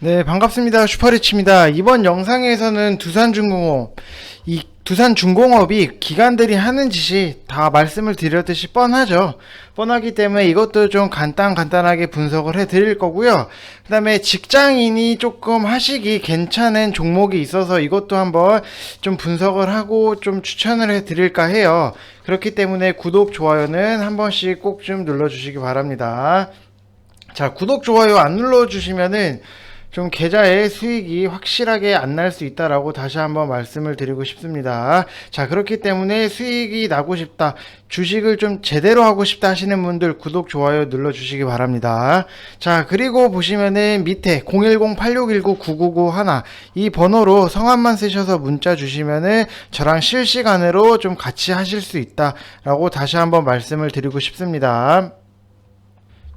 네, 반갑습니다. 슈퍼리치입니다. 이번 영상에서는 두산중공업, 이 두산중공업이 기관들이 하는 짓이 다 말씀을 드렸듯이 뻔하죠. 뻔하기 때문에 이것도 좀 간단 간단하게 분석을 해 드릴 거고요. 그 다음에 직장인이 조금 하시기 괜찮은 종목이 있어서 이것도 한번 좀 분석을 하고 좀 추천을 해 드릴까 해요. 그렇기 때문에 구독, 좋아요는 한 번씩 꼭 좀 눌러주시기 바랍니다. 자, 구독, 좋아요 안 눌러주시면은 좀 계좌의 수익이 확실하게 안 날 수 있다라고 다시 한번 말씀을 드리고 싶습니다. 자, 그렇기 때문에 수익이 나고 싶다, 주식을 좀 제대로 하고 싶다 하시는 분들 구독, 좋아요 눌러주시기 바랍니다. 자, 그리고 보시면은 밑에 010-8619-9991 이 번호로 성함만 쓰셔서 문자 주시면은 저랑 실시간으로 좀 같이 하실 수 있다라고 다시 한번 말씀을 드리고 싶습니다.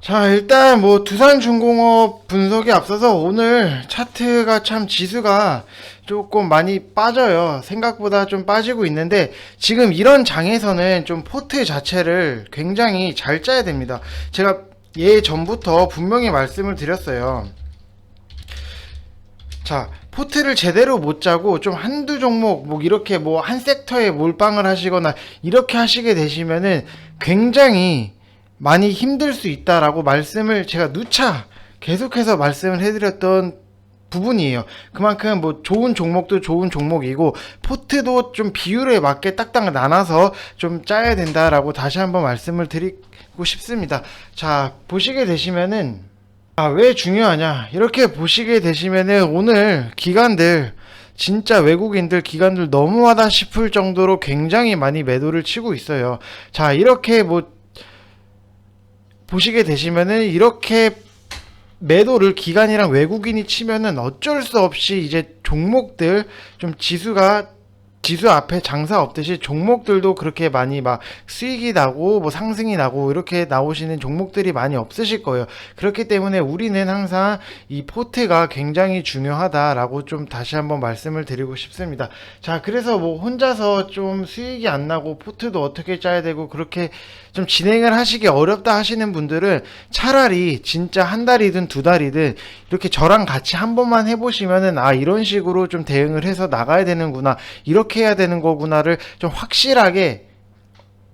자, 일단 뭐 두산중공업 분석에 앞서서 오늘 차트가 참 지수가 조금 많이 빠져요. 생각보다 좀 빠지고 있는데 지금 이런 장에서는 좀 포트 자체를 굉장히 잘 짜야 됩니다. 제가 예 전부터 분명히 말씀을 드렸어요. 자, 포트를 제대로 못 짜고 좀 한두 종목 뭐 이렇게 뭐 한 섹터에 몰빵을 하시거나 이렇게 하시게 되시면은 굉장히 많이 힘들 수 있다라고 말씀을 제가 누차 계속해서 말씀을 해드렸던 부분이에요. 그만큼 뭐 좋은 종목도 좋은 종목이고 포트도 좀 비율에 맞게 딱딱 나눠서 좀 짜야 된다라고 다시 한번 말씀을 드리고 싶습니다. 자 보시게 되시면은 아 왜 중요하냐 이렇게 보시게 되시면은 오늘 기관들 진짜 외국인들 기관들 너무하다 싶을 정도로 굉장히 많이 매도를 치고 있어요. 자 이렇게 뭐 보시게 되시면은 이렇게 매도를 기관이랑 외국인이 치면은 어쩔 수 없이 이제 종목들 좀 지수가 지수 앞에 장사 없듯이 종목들도 그렇게 많이 막 수익이 나고 뭐 상승이 나고 이렇게 나오시는 종목들이 많이 없으실 거예요. 그렇기 때문에 우리는 항상 이 포트가 굉장히 중요하다라고 좀 다시 한번 말씀을 드리고 싶습니다. 자, 그래서 뭐 혼자서 좀 수익이 안 나고 포트도 어떻게 짜야 되고 그렇게 좀 진행을 하시기 어렵다 하시는 분들은 차라리 진짜 한 달이든 두 달이든 이렇게 저랑 같이 한 번만 해보시면은 아 이런 식으로 좀 대응을 해서 나가야 되는구나 이렇게 해야 되는 거구나를 좀 확실하게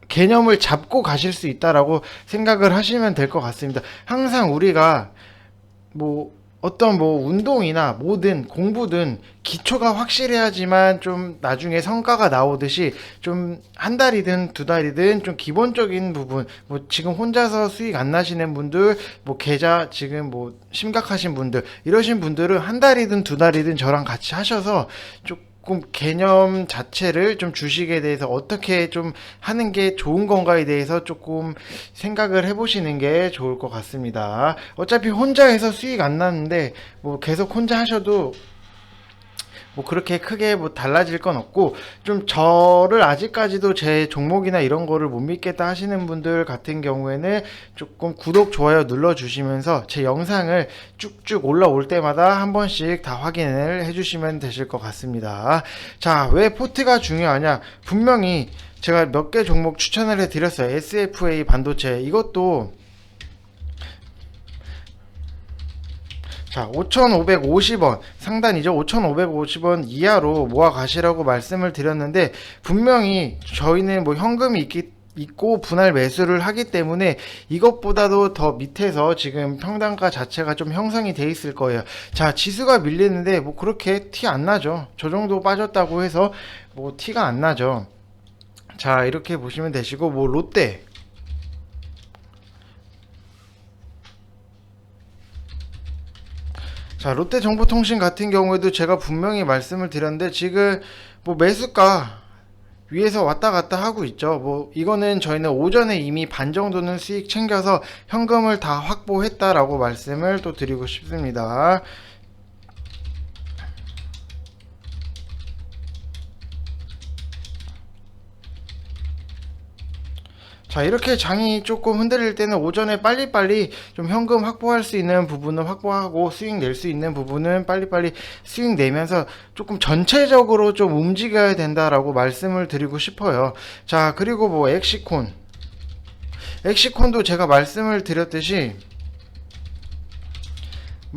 개념을 잡고 가실 수 있다라고 생각을 하시면 될 것 같습니다. 항상 우리가 뭐 어떤 뭐 운동이나 뭐든 공부든 기초가 확실해야지만 좀 나중에 성과가 나오듯이 좀 한 달이든 두 달이든 좀 기본적인 부분 뭐 지금 혼자서 수익 안 나시는 분들 뭐 계좌 지금 뭐 심각하신 분들 이러신 분들은 한 달이든 두 달이든 저랑 같이 하셔서 조금 개념 자체를 좀 주식에 대해서 어떻게 좀 하는 게 좋은 건가에 대해서 조금 생각을 해보시는 게 좋을 것 같습니다. 어차피 혼자 해서 수익 안 나는데 뭐 계속 혼자 하셔도 뭐 그렇게 크게 뭐 달라질 건 없고 좀 저를 아직까지도 제 종목이나 이런 거를 못 믿겠다 하시는 분들 같은 경우에는 조금 구독 좋아요 눌러 주시면서 제 영상을 쭉쭉 올라올 때마다 한 번씩 다 확인을 해 주시면 되실 것 같습니다. 자, 왜 포트가 중요하냐? 분명히 제가 몇 개 종목 추천을 해 드렸어요. SFA 반도체 이것도 자, 5,550원 상단이죠. 5,550원 이하로 모아 가시라고 말씀을 드렸는데 분명히 저희는 뭐 현금이 있기 있고 분할 매수를 하기 때문에 이것보다도 더 밑에서 지금 평단가 자체가 좀 형성이 돼 있을 거예요. 자, 지수가 밀리는데 뭐 그렇게 티 안 나죠. 저 정도 빠졌다고 해서 뭐 티가 안 나죠. 자, 이렇게 보시면 되시고 뭐 롯데 자, 롯데 정보통신 같은 경우에도 제가 분명히 말씀을 드렸는데 지금 뭐 매수가 위에서 왔다 갔다 하고 있죠. 뭐 이거는 저희는 오전에 이미 반 정도는 수익 챙겨서 현금을 다 확보했다라고 말씀을 또 드리고 싶습니다. 자, 이렇게 장이 조금 흔들릴 때는 오전에 빨리빨리 좀 현금 확보할 수 있는 부분은 확보하고 수익 낼 수 있는 부분은 빨리빨리 수익 내면서 조금 전체적으로 좀 움직여야 된다라고 말씀을 드리고 싶어요. 자, 그리고 뭐 엑시콘. 엑시콘도 제가 말씀을 드렸듯이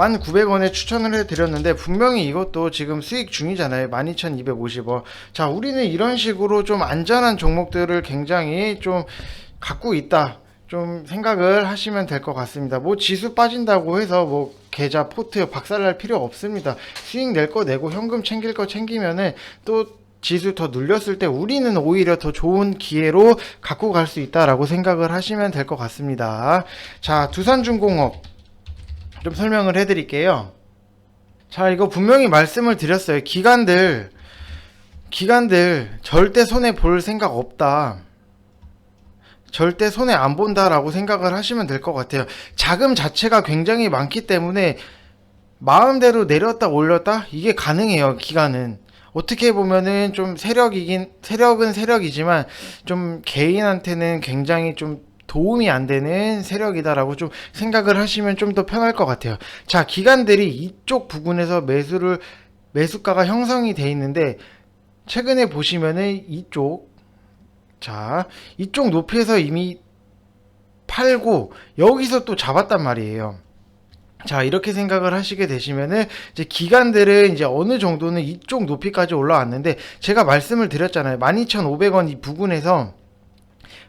1,900원에 추천을 해드렸는데 분명히 이것도 지금 수익 중이잖아요. 12,250원. 자, 우리는 이런 식으로 좀 안전한 종목들을 굉장히 좀 갖고 있다. 좀 생각을 하시면 될 것 같습니다. 뭐 지수 빠진다고 해서 뭐 계좌 포트 박살날 필요 없습니다. 수익 낼 거 내고 현금 챙길 거 챙기면은 또 지수 더 눌렸을 때 우리는 오히려 더 좋은 기회로 갖고 갈 수 있다라고 생각을 하시면 될 것 같습니다. 자, 두산중공업 좀 설명을 해드릴게요. 자, 이거 분명히 말씀을 드렸어요. 기관들, 기관들 절대 손해 볼 생각 없다. 절대 손해 안 본다라고 생각을 하시면 될 것 같아요. 자금 자체가 굉장히 많기 때문에 마음대로 내렸다 올렸다 이게 가능해요. 기간은 어떻게 보면은 좀 세력이긴 세력은 세력이지만 좀 개인한테는 굉장히 좀 도움이 안 되는 세력이다라고 좀 생각을 하시면 좀 더 편할 것 같아요. 자, 기관들이 이쪽 부분에서 매수를 매수가가 형성이 돼 있는데 최근에 보시면은 이쪽 자, 이쪽 높이에서 이미 팔고 여기서 또 잡았단 말이에요. 자, 이렇게 생각을 하시게 되시면은 이제 기간들은 이제 어느 정도는 이쪽 높이까지 올라왔는데 제가 말씀을 드렸잖아요. 12,500원 이 부근에서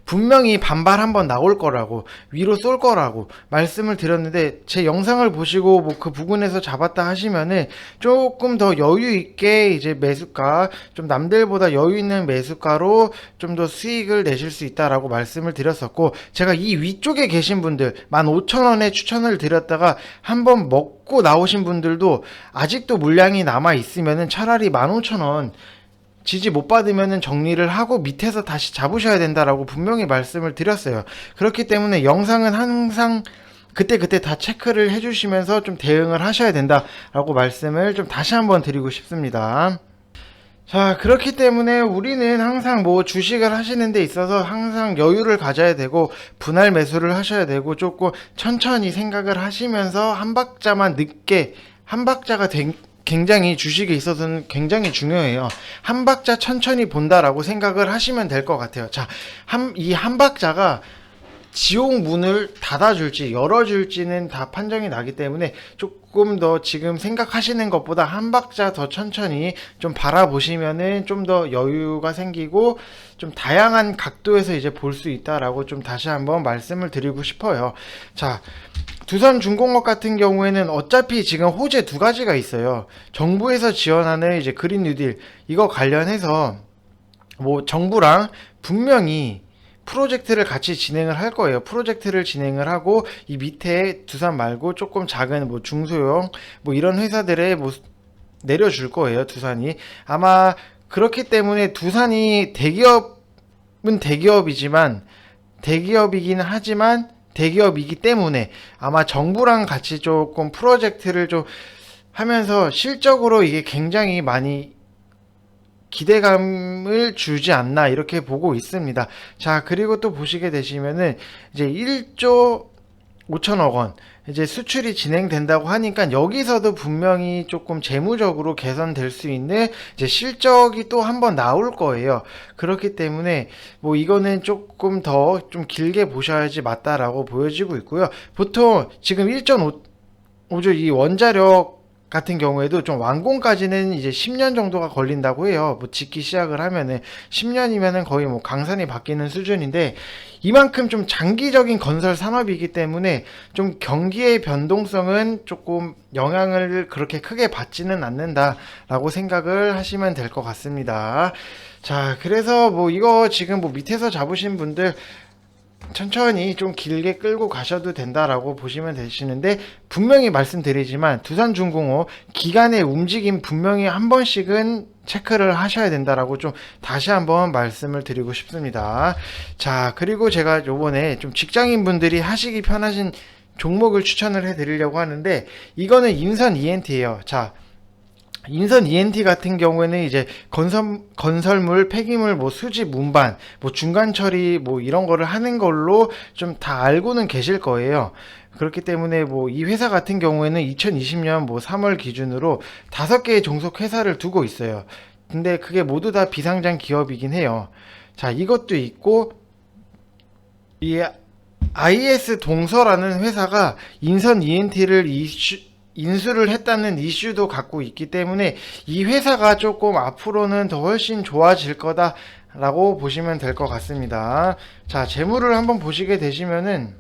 분명히 반발 한번 나올 거라고 위로 쏠 거라고 말씀을 드렸는데 제 영상을 보시고 뭐 그 부근에서 잡았다 하시면은 조금 더 여유 있게 이제 매수가 좀 남들보다 여유 있는 매수가로 좀 더 수익을 내실 수 있다라고 말씀을 드렸었고 제가 이 위쪽에 계신 분들 15,000원에 추천을 드렸다가 한번 먹고 나오신 분들도 아직도 물량이 남아 있으면은 차라리 15,000원 지지 못 받으면은 정리를 하고 밑에서 다시 잡으셔야 된다라고 분명히 말씀을 드렸어요. 그렇기 때문에 영상은 항상 그때 그때 다 체크를 해주시면서 좀 대응을 하셔야 된다라고 말씀을 좀 다시 한번 드리고 싶습니다. 자, 그렇기 때문에 우리는 항상 뭐 주식을 하시는 데 있어서 항상 여유를 가져야 되고 분할 매수를 하셔야 되고 조금 천천히 생각을 하시면서 한 박자만 늦게 한 박자가 된 굉장히 주식에 있어서는 굉장히 중요해요. 한 박자 천천히 본다라고 생각을 하시면 될 것 같아요. 자, 한, 이 한 박자가 지옥 문을 닫아줄지 열어줄지는 다 판정이 나기 때문에 조금 더 지금 생각하시는 것보다 한 박자 더 천천히 좀 바라보시면은 좀 더 여유가 생기고 좀 다양한 각도에서 이제 볼 수 있다라고 좀 다시 한번 말씀을 드리고 싶어요. 자, 두산 중공업 같은 경우에는 어차피 지금 호재 두 가지가 있어요. 정부에서 지원하는 이제 그린 뉴딜 이거 관련해서 뭐 정부랑 분명히 프로젝트를 같이 진행을 할 거예요. 프로젝트를 진행을 하고 이 밑에 두산 말고 조금 작은 뭐 중소형 뭐 이런 회사들에 뭐 내려줄 거예요. 두산이 아마 그렇기 때문에 두산이 대기업은 대기업이지만 대기업이긴 하지만 대기업이기 때문에 아마 정부랑 같이 조금 프로젝트를 좀 하면서 실적으로 이게 굉장히 많이 기대감을 주지 않나 이렇게 보고 있습니다. 자, 그리고 또 보시게 되시면은 이제 1조 5천억 원 이제 수출이 진행된다고 하니까 여기서도 분명히 조금 재무적으로 개선될 수 있는 이제 실적이 또 한번 나올 거예요. 그렇기 때문에 뭐 이거는 조금 더 좀 길게 보셔야지 맞다라고 보여지고 있고요. 보통 지금 1.5조 이 원자력 같은 경우에도 좀 완공까지는 이제 10년 정도가 걸린다고 해요. 뭐 짓기 시작을 하면은 10년이면은 거의 뭐 강산이 바뀌는 수준인데 이만큼 좀 장기적인 건설 산업이기 때문에 좀 경기의 변동성은 조금 영향을 그렇게 크게 받지는 않는다라고 생각을 하시면 될 것 같습니다. 자, 그래서 뭐 이거 지금 뭐 밑에서 잡으신 분들 천천히 좀 길게 끌고 가셔도 된다라고 보시면 되시는데 분명히 말씀드리지만 두산중공업 기간의 움직임 분명히 한 번씩은 체크를 하셔야 된다라고 좀 다시 한번 말씀을 드리고 싶습니다. 자, 그리고 제가 요번에 좀 직장인 분들이 하시기 편하신 종목을 추천을 해 드리려고 하는데 이거는 인선 ENT예요. 자, 인선 ENT 같은 경우에는 이제 건설, 건설물, 폐기물, 뭐 수집, 운반, 뭐 중간 처리, 뭐 이런 거를 하는 걸로 좀 다 알고는 계실 거예요. 그렇기 때문에 뭐 이 회사 같은 경우에는 2020년 뭐 3월 기준으로 다섯 개의 종속 회사를 두고 있어요. 근데 그게 모두 다 비상장 기업이긴 해요. 자, 이것도 있고, 이 IS 동서라는 회사가 인선 ENT를 이슈, 인수를 했다는 이슈도 갖고 있기 때문에 이 회사가 조금 앞으로는 더 훨씬 좋아질 거다 라고 보시면 될 것 같습니다. 자, 재물을 한번 보시게 되시면은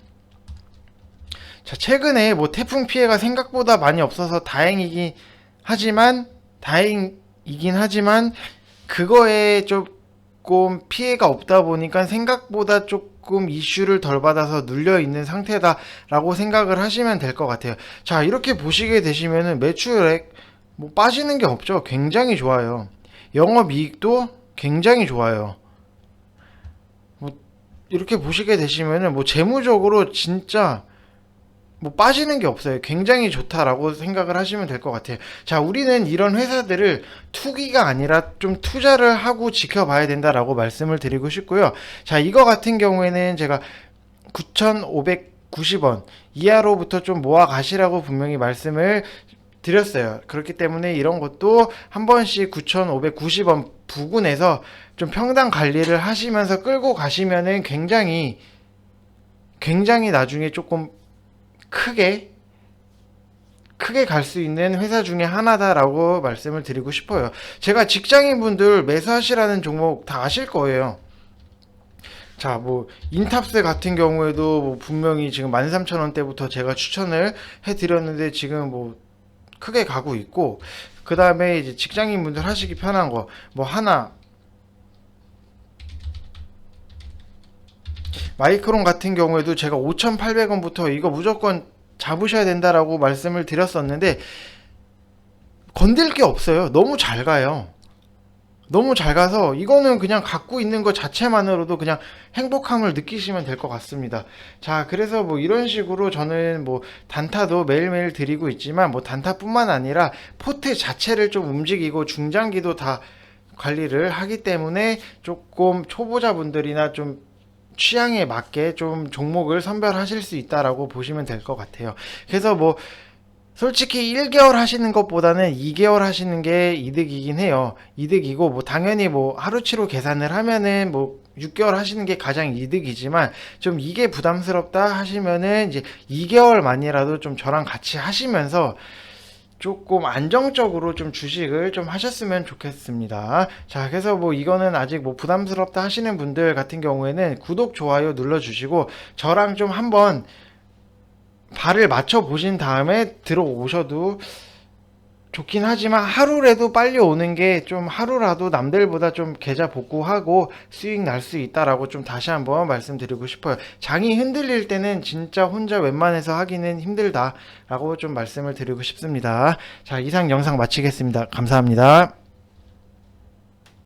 자, 최근에 뭐 태풍 피해가 생각보다 많이 없어서 다행이긴 하지만 다행이긴 하지만 그거에 조금 피해가 없다 보니까 생각보다 조금 이슈를 덜 받아서 눌려 있는 상태다라고 생각을 하시면 될 것 같아요. 자, 이렇게 보시게 되시면은 매출액 뭐 빠지는 게 없죠. 굉장히 좋아요. 영업 이익도 굉장히 좋아요. 뭐 이렇게 보시게 되시면은 뭐 재무적으로 진짜 뭐 빠지는 게 없어요. 굉장히 좋다라고 생각을 하시면 될 것 같아요. 자, 우리는 이런 회사들을 투기가 아니라 좀 투자를 하고 지켜봐야 된다라고 말씀을 드리고 싶고요. 자, 이거 같은 경우에는 제가 9,590원 이하로부터 좀 모아 가시라고 분명히 말씀을 드렸어요. 그렇기 때문에 이런 것도 한 번씩 9,590원 부근에서 좀 평당 관리를 하시면서 끌고 가시면은 굉장히 굉장히 나중에 조금 크게 크게 갈 수 있는 회사 중에 하나다라고 말씀을 드리고 싶어요. 제가 직장인분들 매수하시라는 종목 다 아실 거예요. 자, 뭐 인탑스 같은 경우에도 뭐 분명히 지금 13,000원대부터 제가 추천을 해 드렸는데 지금 뭐 크게 가고 있고 그다음에 이제 직장인분들 하시기 편한 거 뭐 하나 마이크론 같은 경우에도 제가 5,800원부터 이거 무조건 잡으셔야 된다라고 말씀을 드렸었는데 건들 게 없어요. 너무 잘 가요. 너무 잘 가서 이거는 그냥 갖고 있는 것 자체만으로도 그냥 행복함을 느끼시면 될 것 같습니다. 자, 그래서 뭐 이런 식으로 저는 뭐 단타도 매일매일 드리고 있지만 뭐 단타뿐만 아니라 포트 자체를 좀 움직이고 중장기도 다 관리를 하기 때문에 조금 초보자분들이나 좀 취향에 맞게 좀 종목을 선별하실 수 있다라고 보시면 될 것 같아요. 그래서 뭐 솔직히 1개월 하시는 것보다는 2개월 하시는 게 이득이긴 해요. 이득이고 뭐 당연히 뭐 하루치로 계산을 하면은 뭐 6개월 하시는 게 가장 이득이지만 좀 이게 부담스럽다 하시면은 이제 2개월만이라도 좀 저랑 같이 하시면서 조금 안정적으로 좀 주식을 좀 하셨으면 좋겠습니다. 자, 그래서 뭐 이거는 아직 뭐 부담스럽다 하시는 분들 같은 경우에는 구독, 좋아요 눌러주시고 저랑 좀 한번 발을 맞춰 보신 다음에 들어오셔도 좋긴 하지만 하루라도 빨리 오는 게 좀 하루라도 남들보다 좀 계좌 복구하고 수익 날 수 있다라고 좀 다시 한번 말씀드리고 싶어요. 장이 흔들릴 때는 진짜 혼자 웬만해서 하기는 힘들다라고 좀 말씀을 드리고 싶습니다. 자, 이상 영상 마치겠습니다. 감사합니다.